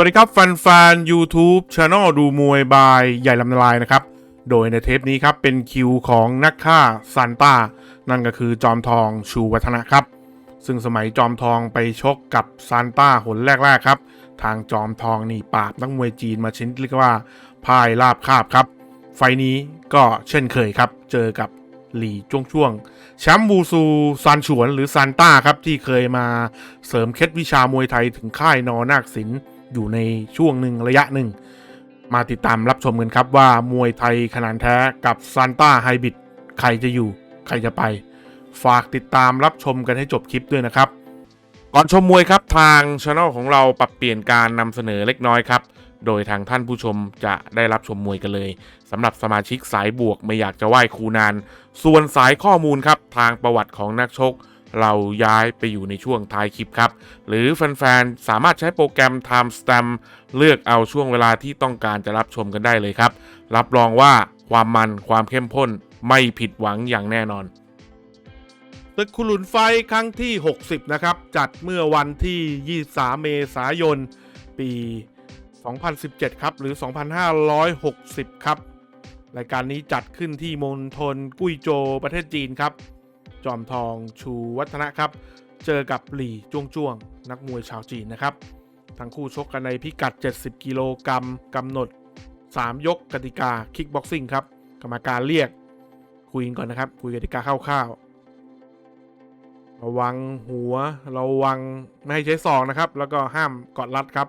วัสดีครับแฟนๆ YouTube Channel ดูมวยบายใหญ่ลำนลายนะครับ โดยในเทปนี้ครับ เป็นคิวของนักฆ่าซันต้า นั่นก็คือจอมทองชูวัฒนะครับ ซึ่งสมัยจอมทองไปชกกับซานต้าหนแรก ๆ ครับ ทางจอมทองนี่ปราบนักมวยจีนมาชนิดเรียกว่าพ่ายราบคาบครับ ไฟนี้ก็เช่นเคยครับ เจอกับหลี่จ้วงช่วงแชมป์บูซูซานฉวนหรือซานต้าครับที่เคยมาเสริมเคล็ดวิชามวยไทยถึงค่ายนอนาคศิลป์ อยู่ในช่วงหนึ่งระยะหนึ่ง มาติดตามรับชมกันครับว่ามวยไทยขนาดแท้กับซานต้าไฮบิดใครจะอยู่ใครจะไป ฝากติดตามรับชมกันให้จบคลิปด้วยนะครับ ก่อนชมมวยครับทางช anel ของเราปรับเปลี่ยนการนำเสนอเล็กน้อยครับโดยทางท่านผู้ชมจะได้รับชมมวยกันเลยสำหรับสมาชิกสายบวกไม่อยากจะไหว้ครูนาน ส่วนสายข้อมูลครับทางประวัติของนักชก เราย้ายไปอยู่ในช่วงท้ายคลิปครับ หรือแฟนๆ สามารถใช้โปรแกรม Time Stamp เลือกเอาช่วงเวลาที่ต้องการจะรับชมกันได้เลยครับ รับรองว่าความมันความเข้มข้นไม่ผิดหวังอย่างแน่นอนตึกคุหลุนไฟครั้งที่ 60 นะครับ จัดเมื่อวันที่ 23 เมษายน ปี 2017 ครับ หรือ 2560 ครับ รายการนี้จัดขึ้นที่มณฑลกุ้ยโจวประเทศจีนครับ จอมทองชูวัฒนะครับ เจอกับหลี่จ้วงจ้วง นักมวยชาวจีนนะครับ ทั้งคู่ชกกันในพิกัด 70 กิโลกรัมกำหนด 3 ยกกติกาคิกบ็อกซิ่งครับ กรรมการเรียก คุยกันก่อนนะครับ คุยกติกาคร่าวๆ ระวังหัว ระวังไม่ให้ใช้ศอกนะครับ แล้วก็ห้ามกอดรัดครับ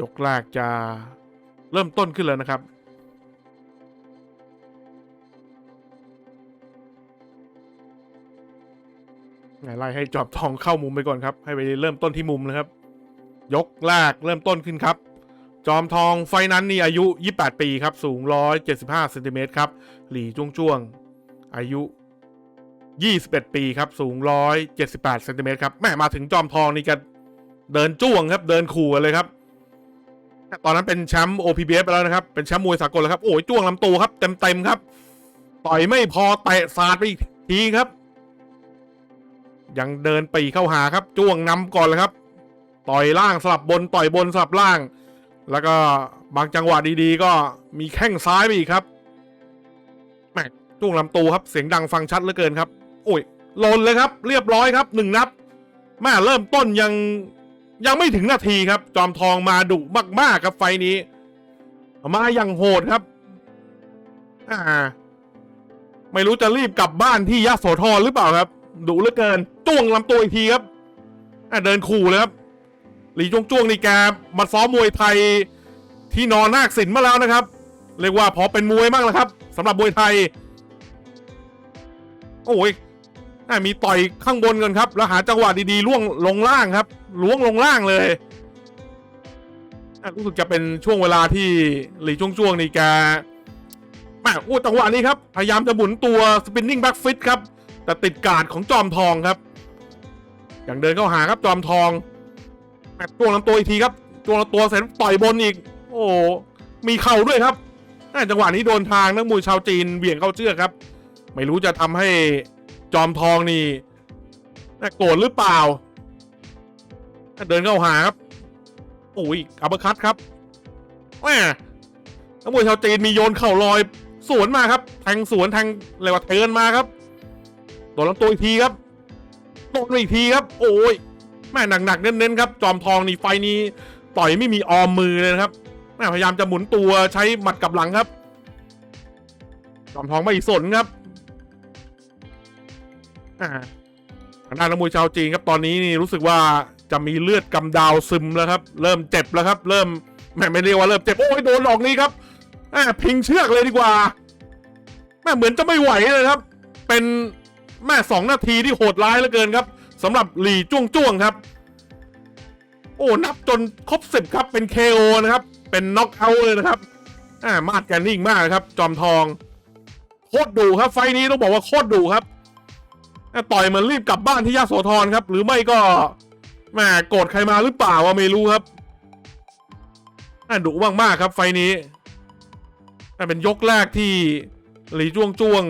ยกแรกจะเริ่มต้นขึ้นแล้วนะครับ ไงไล่ให้จอบทองเข้ามุมไปก่อนครับ ให้ไปเริ่มต้นที่มุมนะครับ ยกแรกเริ่มต้นขึ้นครับ จอมทองไฟนั้นนี่อายุ 28 ปีครับ สูง 175เซนติเมตรครับ หลี่จ้วงจ้วง อายุ 21 ปีครับ สูง 178เซนติเมตรครับแม่มาถึงจอมทองนี่ก็เดินจ้วงครับ เดินขู่เลยครับ ตอนนั้นเป็นแชมป์ OPBF ไปแล้วนะครับ เป็นแชมป์มวยสากลแล้วครับ โอ้ยจ้วงลำตัวครับ เต็มๆครับ ต่อยไม่พอเตะสาดไปอีกทีครับ ยังเดินปีเข้าหาครับจ้วงนำก่อนเลยครับ ต่อยล่างสลับบนต่อยบนสลับล่าง แล้วก็บางจังหวะดีๆ ก็มีแข้งซ้ายไปอีกครับแม่จ้วงลำตัวครับเสียงดังฟังชัดเหลือเกินครับโอ้ยหล่นเลยครับ เรียบร้อยครับหนึ่งนับแม่เริ่มต้นยังยังไม่ถึงนาทีครับ จอมทองมาดุมากๆครับไฟนี้ มาอย่างโหดครับอ่าไม่รู้จะรีบกลับบ้านที่ยะโสธรหรือเปล่าครับ ดุเหลือเกินจ้วงลำตัวอีกทีครับอะเดินขู่เลยครับหลีจ้วงจ้วงนี่แกมาซ้อมมวยไทยที่นอนนาคศิลป์มาแล้วนะครับ เรียกว่าพอเป็นมวยมากแล้วครับสำหรับมวยไทย โอ้ยอะมีต่อยข้างบนกันครับ แล้วหาจังหวะดีๆล่วงลงล่างครับล้วงลงล่างเลยอะรู้สึกจะเป็นช่วงเวลาที่หลีจ้วงจ้วงนี่แกแม่โอ้จังหวะนี้ครับ พยายามจะหมุนตัวสปินนิ่งแบ็กฟิตครับ แต่ติดการ์ดของจอมทองครับ อย่างเดินเข้าหาครับจอมทองแม่จ้วงลำตัวอีกทีครับจ้วงลำตัวเสร็จต่อยบนอีก โอ้มีเข่าด้วยครับแจังหวะนี้โดนทางนักมวยชาวจีนเบี่ยงเข้าเชือกครับ ไม่รู้จะทำให้จอมทองนี่โกรธหรือเปล่า เดินเข้าหาครับโอ้ยอัปเปอร์คัตครับแหมนักมวยชาวจีนมีโยนเข่าลอย สวนมาครับ แทงสวนแทงอะไรวะเทินมาครับ โดนลำตัวอีกทีครับโดนอีกทีครับ โอ้ยแม่หนักๆเน้นๆครับ จอมทองนี่ไฟนี้ต่อยไม่มีออมมือเลยนะครับแม่พยายามจะหมุนตัวใช้หมัดกลับหลังครับ จอมทองไม่สนครับอ่าทางด้านนักมวยชาวจีนครับตอนนี้นี่รู้สึกว่าจะมีเลือดกำดาวซึมแล้วครับ เริ่มเจ็บแล้วครับ เริ่มแม่ไม่เรียกว่าเริ่มเจ็บโอ้ยโดนหลอกนี้ครับแม่พิงเชือกเลยดีกว่าแม่เหมือนจะไม่ไหวเลยครับ เป็น แม่สองนาทีที่โหดร้ายเหลือเกินครับสำหรับหลี่จ้วงจ้วงครับ โอ้นับจนครบสิบครับเป็น KO นะครับ เป็นน็อกเอาเลยนะครับอ่ามาดกันนิ่งมากนะครับ จอมทองโคตรดุครับ ไฟนี้ต้องบอกว่าโคตรดุครับอะต่อยเหมันรีบกลับบ้านที่ยะโสธรครับ หรือไม่ก็แหมโกรธใครมาหรือเปล่าว่าไม่รู้ครับอะดุมากๆครับ ไฟนี้อะเป็นยกแรกที่หลีจ้วงจ้วง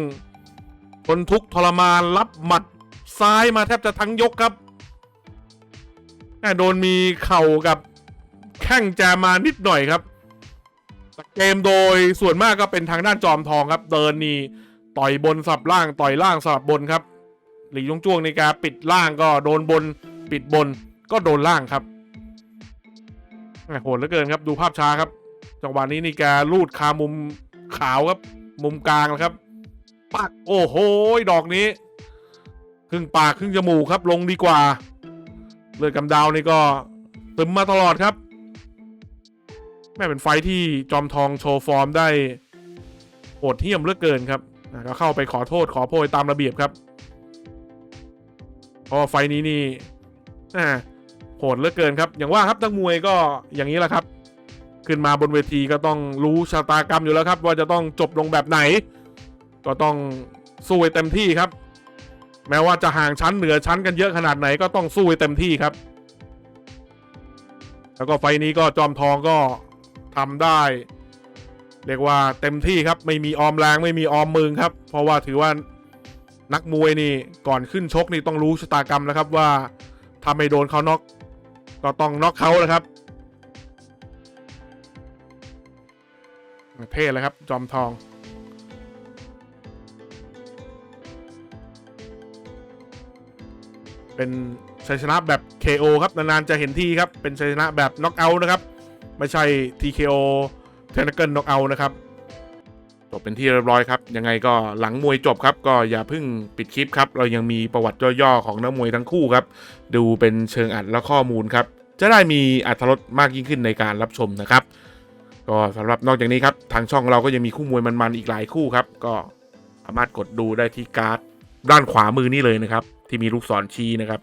ทนทุกทรมานรับหมัดซ้ายมาแทบจะทั้งยกครับโดนมีเข่ากับแข้งแจมานิดหน่อยครับเกมโดยส่วนมากก็เป็นทางด้านจอมทองครับ เดินนี่ต่อยบนสับล่างต่อยล่างสับบนครับ หลีจงจ้วงในการปิดล่างก็โดนบน ปิดบนก็โดนล่างครับโหดเหลือเกินครับ ดูภาพช้าครับ จังหวะนี้นี่แกลูดคามุมขาวครับ มุมกลางนะครับ ปักโอ้โหดอกนี้ครึ่งปากครึ่งจมูกครับลงดีกว่า เลือดกำดาวนี่ก็ตึมมาตลอดครับ แม่เป็นไฟที่จอมทองโชว์ฟอร์มได้โหดเหี้ยมเลือกเกินครับก็เข้าไปขอโทษขอโพยตามระเบียบครับเพราะไฟนี้นี่อ่าโหดเลือกเกินครับ อย่างว่าครับนักมวยก็อย่างนี้แหละครับ ขึ้นมาบนเวทีก็ต้องรู้ชะตากรรมอยู่แล้วครับ ว่าจะต้องจบลงแบบไหน ก็ต้องสู้เต็มที่ครับ แม้ว่าจะห่างชั้นเหนือชั้นกันเยอะขนาดไหนก็ต้องสู้เต็มที่ครับ แล้วก็ไฟนี้ก็จอมทองก็ทำได้ เรียกว่าเต็มที่ครับ ไม่มีออมแรงไม่มีออมมือครับ เพราะว่าถือว่านักมวยนี่ก่อนขึ้นชกนี่ต้องรู้ชะตากรรมแล้วครับว่าถ้าไม่โดนเขาน็อกก็ต้องน็อกเขาแล้วครับเท่เลยครับ จอมทอง เป็นชัยชนะแบบ KO ครับนานๆจะเห็นที่ครับ เป็นชัยชนะแบบน็อกเอาท์นะครับ ไม่ใช่ TKO เทนเกิลน็อกเอาท์นะครับจบเป็นที่เรียบร้อยครับ ยังไงก็หลังมวยจบครับ ก็อย่าเพิ่งปิดคลิปครับ เรายังมีประวัติย่อๆของนักมวยทั้งคู่ครับ ดูเป็นเชิงอัดและข้อมูลครับ จะได้มีอัตรสมากยิ่งขึ้นในการรับชมนะครับ ก็สำหรับนอกจากนี้ครับ ทางช่องเราก็ยังมีคู่มวยมันๆอีกหลายคู่ครับ ก็สามารถกดดูได้ที่การ์ดด้านขวามือนี่เลยนะครับ ที่มีลูกศรชี้นะครับ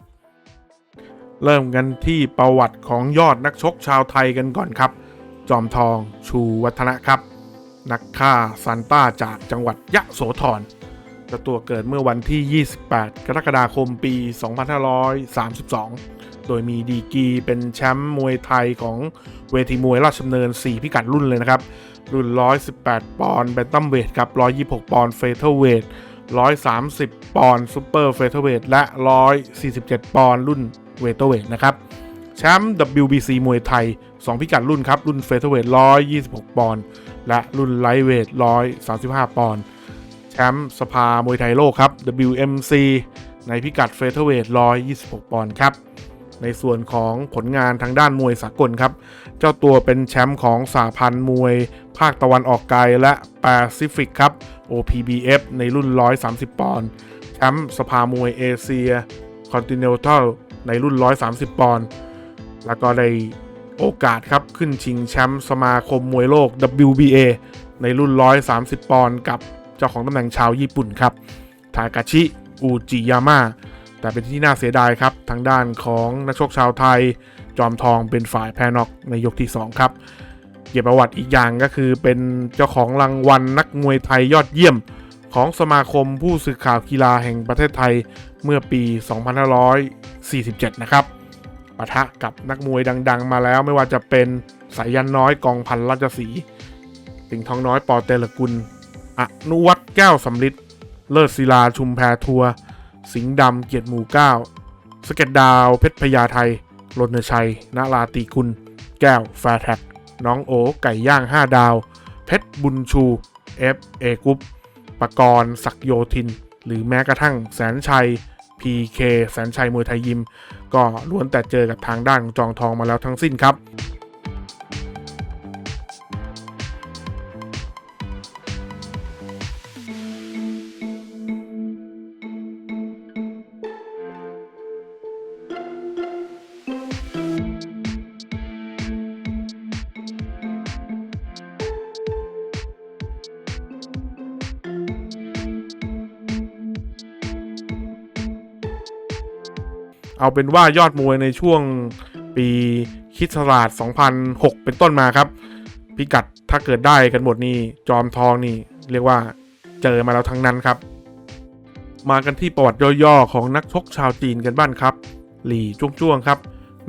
เริ่มกันที่ประวัติของยอดนักชกชาวไทยกันก่อนครับ จอมทองชูวัฒนะครับ นักฆ่าซันต้าจากจังหวัดยะโสธรเจ้าตัวเกิดเมื่อวันที่ 28 กรกฎาคมปี 2532 โดยมีดีกีเป็นแชมป์มวยไทยของเวทีมวยราชดำเนิน 4 พิกัดรุ่นเลยนะครับ รุ่น 118 ปอนด์แบนตัมเวทกับ 126 ปอนด์เฟเธอร์เวท 130 ปอนด์ซูเปอร์เฟเธอร์เวทและ 147 ปอนด์รุ่นเวเตอร์เวทนะครับแชมป์ WBC มวยไทย 2 พิกัดรุ่นครับ รุ่นเฟเธอร์เวท126 ปอนด์และรุ่นไลท์เวท135 ปอนด์แชมป์สภามวยไทยโลกครับ WMC ในพิกัดเฟเธอร์เวท126 ปอนด์ครับในส่วนของผลงานทางด้านมวยสากลครับ เจ้าตัวเป็นแชมป์ของสาพันธ์มวย ภาคตะวันออกไกลและแปซิฟิกครับ OPBF ในรุ่น 130 ปอนด์แชมป์สภามวยเอเชียคอนติเน n ทัลในรุ่น 130 ปอนด์แล้วก็ได้โอกาสครับขึ้นชิงแชมป์สมาคมมวยโลก WBA ในรุ่น 130 ปอนด์กับเจ้าของตำแหน่งชาวญี่ปุ่นครับ ทากาชิ อูจิยาม่า แต่เป็นที่น่าเสียดายครับ ทางด้านของนักชกชาวไทย จอมทองเป็นฝ่ายแพ้น็อกในยกที่ 2 ครับ เกียรติประวัติอีกอย่างก็คือเป็นเจ้าของรางวัลนักมวยไทยยอดเยี่ยม ของสมาคมผู้สื่อข่าวกีฬาแห่งประเทศไทยเมื่อปี 2547 นะครับปะทะกับนักมวยดัง ๆ มาแล้วไม่ว่าจะเป็นสายยันน้อยกองพันราชสีสิงห์ทองน้อยปอเตลกุลอนุวัฒน์แก้วสำลิดเลิศศิลาชุมแพทัว สิงห์ดำเกียรติหมู่เก้าสเก็ตดาวเพชรพญาไทยรณชัย นาลาตีกุล แก้วแฟร์แท็ก น้องโอไก่ย่าง 5 ดาว เพชรบุญชูเอฟเอกรุ๊ปปกรณ์ศักโยทิน หรือแม้กระทั่งแสนชัย PK แสนชัยมวยไทยยิม ก็ล้วนแต่เจอกับทางด้านของจองทองมาแล้วทั้งสิ้นครับ เอาเป็นว่ายอดมวยในช่วงปีคริดสราช2006 เป็นต้นมาครับ พิกัดถ้าเกิดได้กันหมดนี่จอมทองนี่ เรียกว่าเจอมาแล้วทั้งนั้นครับ มากันที่ประวัติย่อๆของนักชกชาวจีนกันบ้างครับ หลี่จ้วงๆครับ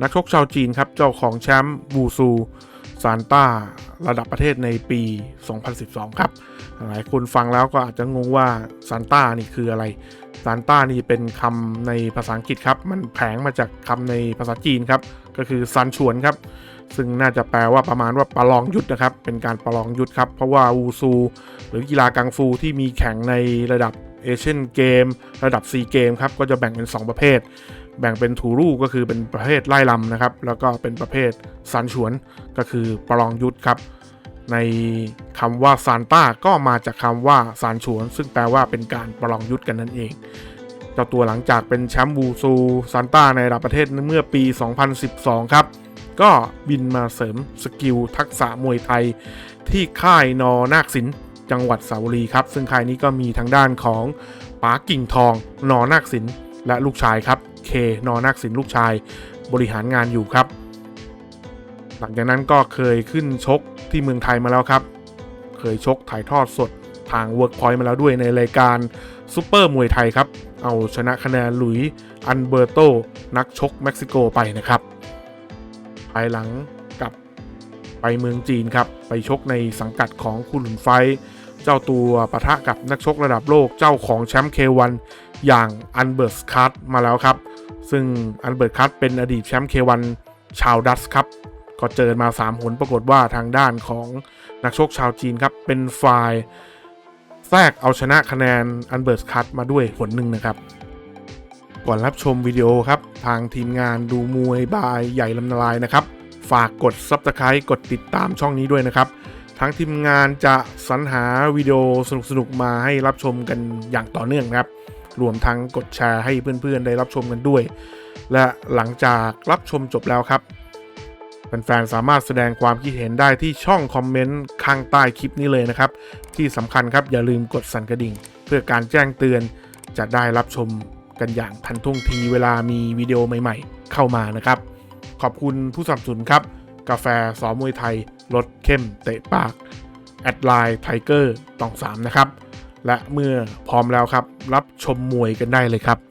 นักชกชาวจีนครับ เจ้าของแชมป์บูซูซานต้าระดับประเทศในปี 2012 ครับ หลายคนฟังแล้วก็อาจจะงงว่าซานต้านี่คืออะไรซานต้านี่เป็นคำในภาษาอังกฤษครับ มันแผงมาจากคำในภาษาจีนครับ ก็คือซันชวนครับ ซึ่งน่าจะแปลว่าประมาณว่าประลองยุทธนะครับ เป็นการประลองยุทธครับ เพราะว่าวูซู หรือกีฬากังฟูที่มีแข่งในระดับเอเชียนเกม ระดับซีเกมครับ ก็จะแบ่งเป็น 2 ประเภท แบ่งเป็นทูรูก็คือเป็นประเภทไล่ลำนะครับ แล้วก็เป็นประเภทซันฉวนก็คือประลองยุทธครับ ในคำว่าซานต้าก็มาจากคำว่าซานฉวน ซึ่งแปลว่าเป็นการประลองยุทธกันนั่นเองเจ้าตัวหลังจากเป็นแชมป์บูซูซานต้าในระดับประเทศเมื่อปี 2012 ครับ ก็บินมาเสริมสกิลทักษะมวยไทย ที่ค่ายนอนาคศิลป์จังหวัดสระบุรีครับ ซึ่งค่ายนี้ก็มีทางด้านของป๋ากิ่งทอง นอนาคศิลป์และลูกชายครับเคนอนาคศิลป์ลูกชายบริหารงานอยู่ครับ หลังจากนั้นก็เคยขึ้นชก ที่เมืองไทยมาแล้วครับ เคยชกถ่ายทอดสดทาง Workpoint มาแล้วด้วยในรายการซูเปอร์มวยไทยครับ เอาชนะคะแนนหลุยอันเบอร์โต นักชกเม็กซิโกไปนะครับภายหลังกลับไปเมืองจีนครับ ไปชกในสังกัดของคุณหลุนไฟ เจ้าตัวปะทะกับนักชกระดับโลกเจ้าของแชมป์เควันอย่างอันเบิร์ตคัตมาแล้วครับ ซึ่งอันเบิร์ตคัตเป็นอดีตแชมป์เควันชาวดัตช์ครับ ก็เจอมา 3 หนปรากฏว่าทางด้านของนักชกชาวจีนครับ เป็นฝ่ายแทรกเอาชนะคะแนนอันเบิร์ตคัตมาด้วยผลหนึ่งนะครับ ก่อนรับชมวิดีโอครับ ทางทีมงานดูมวยบายใหญ่ลำนลายนะครับ ฝากกด Subscribe กดติดตามช่องนี้ด้วยนะครับทั้งทีมงานจะสรรหาวิดีโอสนุกๆมาให้รับชมกันอย่างต่อเนื่องครับ รวมทั้งกดแชร์ให้เพื่อนๆได้รับชมกันด้วย และหลังจากรับชมจบแล้วครับ แฟนๆสามารถแสดงความคิดเห็นได้ที่ช่องคอมเมนต์ข้างใต้คลิปนี้เลยนะครับ ที่สำคัญครับอย่าลืมกดสั่นกระดิ่ง เพื่อการแจ้งเตือนจะได้รับชมกันอย่างทันท่วงทีเวลามีวิดีโอใหม่ๆ เข้ามานะครับ ขอบคุณผู้สนับสนุนครับ กาแฟสอมวยไทยรสเข้มเตะปากแอดไลน์ไทเกอร์ตองสามนะครับ และเมื่อพร้อมแล้วครับ รับชมมวยกันได้เลยครับ